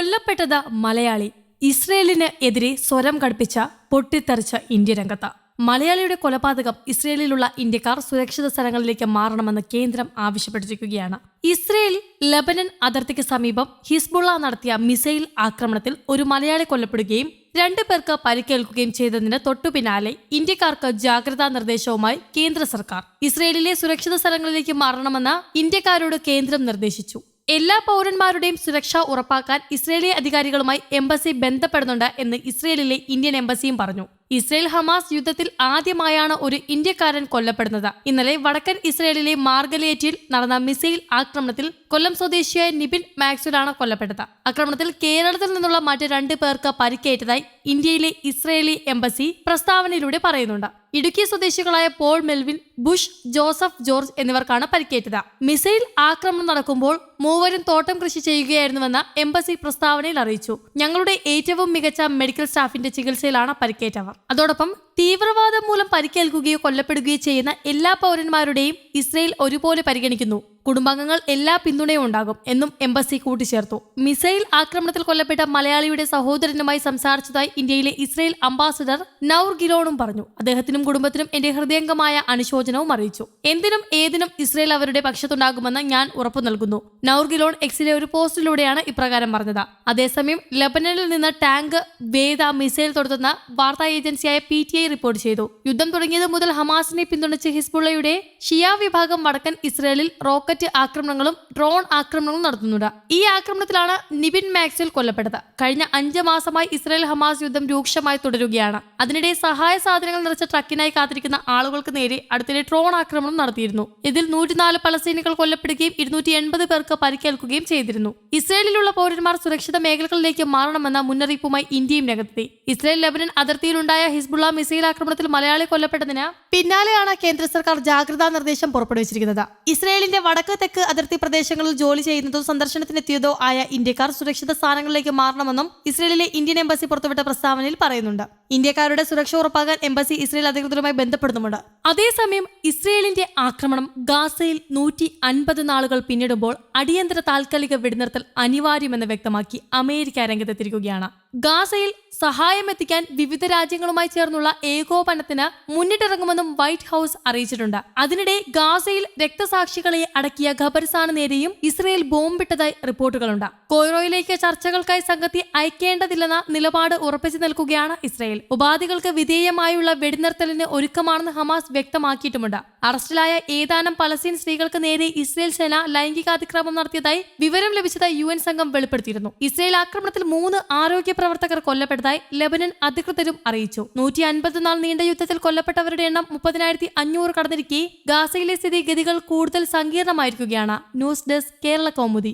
കൊല്ലപ്പെട്ടത് മലയാളി. ഇസ്രയേലിന് എതിരെ സ്വരം കടുപ്പിച്ച പൊട്ടിത്തെറിച്ച ഇന്ത്യ രംഗത്ത്. മലയാളിയുടെ കൊലപാതകം ഇസ്രയേലിലുള്ള ഇന്ത്യക്കാർ സുരക്ഷിത സ്ഥലങ്ങളിലേക്ക് മാറണമെന്ന് കേന്ദ്രം ആവശ്യപ്പെട്ടിരിക്കുകയാണ്. ഇസ്രയേൽ ലബനൻ അതിർത്തിക്ക് സമീപം ഹിസ്ബുള്ള നടത്തിയ മിസൈൽ ആക്രമണത്തിൽ ഒരു മലയാളി കൊല്ലപ്പെടുകയും രണ്ടു പേർക്ക് പരിക്കേൽക്കുകയും ചെയ്തതിന് തൊട്ടു പിന്നാലെ ഇന്ത്യക്കാർക്ക് ജാഗ്രതാ നിർദ്ദേശവുമായി കേന്ദ്ര സർക്കാർ. ഇസ്രയേലിലെ സുരക്ഷിത സ്ഥലങ്ങളിലേക്ക് മാറണമെന്ന് ഇന്ത്യക്കാരോട് കേന്ദ്രം നിർദ്ദേശിച്ചു. എല്ലാ പൗരന്മാരുടെയും സുരക്ഷ ഉറപ്പാക്കാൻ ഇസ്രയേലി അധികാരികളുമായി എംബസി ബന്ധപ്പെടുന്നുണ്ട് എന്ന് ഇസ്രയേലിലെ ഇന്ത്യൻ എംബസിയും പറഞ്ഞു. ഇസ്രയേൽ ഹമാസ് യുദ്ധത്തിൽ ആദ്യമായാണ് ഒരു ഇന്ത്യക്കാരൻ കൊല്ലപ്പെടുന്നത്. ഇന്നലെ വടക്കൻ ഇസ്രയേലിലെ മാർഗലേറ്റിൽ നടന്ന മിസൈൽ ആക്രമണത്തിൽ കൊല്ലം സ്വദേശിയായ നിബിൻ മാക്സുലാണ് കൊല്ലപ്പെട്ടത്. ആക്രമണത്തിൽ കേരളത്തിൽ നിന്നുള്ള മറ്റ് രണ്ട് പേർക്ക് പരിക്കേറ്റതായി ഇന്ത്യയിലെ ഇസ്രയേലി എംബസി പ്രസ്താവനയിലൂടെ പറയുന്നുണ്ട്. ഇടുക്കി സ്വദേശികളായ Paul Melvin Bush Joseph George എന്നിവർക്കാണ് പരിക്കേറ്റത്. മിസൈൽ ആക്രമണം നടക്കുമ്പോൾ മൂവരും തോട്ടം കൃഷി ചെയ്യുകയായിരുന്നുവെന്ന് എംബസി പ്രസ്താവനയിൽ അറിയിച്ചു. ഞങ്ങളുടെ ഏറ്റവും മികച്ച മെഡിക്കൽ സ്റ്റാഫിന്റെ ചികിത്സയിലാണ് പരിക്കേറ്റവർ. അതോടൊപ്പം തീവ്രവാദം മൂലം പരിക്കേൽക്കുകയോ കൊല്ലപ്പെടുകയോ ചെയ്യുന്ന എല്ലാ പൗരന്മാരുടെയും ഇസ്രയേൽ ഒരുപോലെ പരിഗണിക്കുന്നു. കുടുംബാംഗങ്ങൾ എല്ലാ പിന്തുണയും ഉണ്ടാകും എന്നും എംബസി കൂട്ടിച്ചേർത്തു. മിസൈൽ ആക്രമണത്തിൽ കൊല്ലപ്പെട്ട മലയാളിയുടെ സഹോദരനുമായി സംസാരിച്ചതായി ഇന്ത്യയിലെ ഇസ്രയേൽ അംബാസഡർ നൌർ ഗിലോണും പറഞ്ഞു. അദ്ദേഹത്തിനും കുടുംബത്തിനും എന്റെ ഹൃദയംഗമായ അനുശോചനവും അറിയിച്ചു. എന്തിനും ഏതിനും ഇസ്രയേൽ അവരുടെ പക്ഷത്തുണ്ടാകുമെന്ന് ഞാൻ ഉറപ്പു നൽകുന്നു. നൌർ ഗിലോൺ എക്സിലെ ഒരു പോസ്റ്റിലൂടെയാണ് ഇപ്രകാരം പറഞ്ഞത്. അതേസമയം ലബനനിൽ നിന്ന് ടാങ്ക് വേദ മിസൈൽ തുടർന്ന് വാർത്താ ഏജൻസിയായ പി ടി ഐ റിപ്പോർട്ട് ചെയ്തു. യുദ്ധം തുടങ്ങിയത് മുതൽ ഹമാസിനെ പിന്തുണച്ച് ഹിസ്ബുള്ളയുടെ ഷിയ വിഭാഗം വടക്കൻ ഇസ്രയേലിൽ റോക്കറ്റ് ആക്രമണങ്ങളും ഡ്രോൺ ആക്രമണങ്ങളും നടത്തുന്നുണ്ട്. ഈ ആക്രമണത്തിലാണ് നിബിൻ മാക്സിൽ കൊല്ലപ്പെട്ടത്. കഴിഞ്ഞ അഞ്ച് മാസമായി ഇസ്രായേൽ ഹമാസ് യുദ്ധം രൂക്ഷമായി തുടരുകയാണ്. അതിനിടെ സഹായ സാധനങ്ങൾ നിറച്ച ട്രക്കിനായി കാത്തിരിക്കുന്ന ആളുകൾക്ക് നേരെ അടുത്തിടെ ഡ്രോൺ ആക്രമണം നടത്തിയിരുന്നു. ഇതിൽ നൂറ്റിനാല് പലസ്തീനികൾ കൊല്ലപ്പെടുകയും ഇരുന്നൂറ്റി എൺപത് പേർക്ക് പരിക്കേൽക്കുകയും ചെയ്തിരുന്നു. ഇസ്രയേലിലുള്ള പൗരന്മാർ സുരക്ഷിത മേഖലകളിലേക്ക് മാറണമെന്ന മുന്നറിയിപ്പുമായി ഇന്ത്യയും രംഗത്തെത്തി. ഇസ്രായേൽ ലബനൻ അതിർത്തിയിലുണ്ടായ ഹിസ്ബുള്ള മിസൈൽ ആക്രമണത്തിൽ മലയാളി കൊല്ലപ്പെട്ടതിന് പിന്നാലെയാണ് കേന്ദ്ര സർക്കാർ ജാഗ്രതാ നിർദ്ദേശം പുറപ്പെടുവിച്ചിരിക്കുന്നത്. ഇസ്രയേലിന്റെ വടക്ക് തെക്ക് അതിർത്തി പ്രദേശങ്ങളിൽ ജോലി ചെയ്യുന്നതോ സന്ദർശനത്തിനെത്തിയതോ ആയ ഇന്ത്യക്കാർ സുരക്ഷിത സ്ഥാനങ്ങളിലേക്ക് മാറണമെന്നും ഇസ്രയേലിലെ ഇന്ത്യൻ എംബസി പുറത്തുവിട്ട പ്രസ്താവനയിൽ പറയുന്നുണ്ട്. ഇന്ത്യക്കാരുടെ സുരക്ഷ ഉറപ്പാക്കാൻ എംബസി ഇസ്രയേൽ അധികൃതരുമായി ബന്ധപ്പെടുന്നുമുണ്ട്. അതേസമയം ഇസ്രയേലിന്റെ ആക്രമണം ഗാസയിൽ നൂറ്റി അൻപത് നാളുകൾ പിന്നിടുമ്പോൾ അടിയന്തര താൽക്കാലിക വെടിനിർത്തൽ അനിവാര്യമെന്ന് വ്യക്തമാക്കി അമേരിക്ക രംഗത്തെത്തിയിരിക്കുകയാണ്. ഗാസയിൽ സഹായമെത്തിക്കാൻ വിവിധ രാജ്യങ്ങളുമായി ചേർന്നുള്ള ഏകോപനത്തിന് മുന്നിട്ടിറങ്ങുമെന്നും വൈറ്റ് ഹൌസ് അറിയിച്ചിട്ടുണ്ട്. അതിനിടെ ഗാസയിൽ രക്തസാക്ഷികളെ അടക്കിയ ഖബർസാന് നേരെയും ഇസ്രയേൽ ബോംബിട്ടതായി റിപ്പോർട്ടുകളുണ്ട്. കോയ്റോയിലേക്ക് ചർച്ചകൾക്കായി സംഘത്തെ അയക്കേണ്ടതില്ലെന്ന നിലപാട് ഉറപ്പിച്ചു നിൽക്കുകയാണ് ഇസ്രയേൽ. ഉപാധികൾക്ക് വിധേയമായുള്ള വെടിനിർത്തലിന് ഒരുക്കമാണെന്ന് ഹമാസ് വ്യക്തമാക്കിയിട്ടുമുണ്ട്. അറസ്റ്റിലായ ഏതാനും പലസ്തീൻ സ്ത്രീകൾക്ക് നേരെ ഇസ്രയേൽ സേന ലൈംഗികാതിക്രമം നടത്തിയതായി വിവരം ലഭിച്ചതായി യു സംഘം വെളിപ്പെടുത്തിയിരുന്നു. ഇസ്രയേൽ ആക്രമണത്തിൽ മൂന്ന് ആരോഗ്യ പ്രവർത്തകർ കൊല്ലപ്പെട്ടതായി ലെബനൻ അധികൃതരും അറിയിച്ചു. നൂറ്റി അൻപത് നീണ്ട യുദ്ധത്തിൽ കൊല്ലപ്പെട്ടവരുടെ എണ്ണം മുപ്പതിനായിരത്തി അഞ്ഞൂറ് കടന്നിരിക്കെ ഗാസയിലെ സ്ഥിതിഗതികൾ കൂടുതൽ സങ്കീർണമായിരിക്കുകയാണ്. News desk Kerala Kaumudi.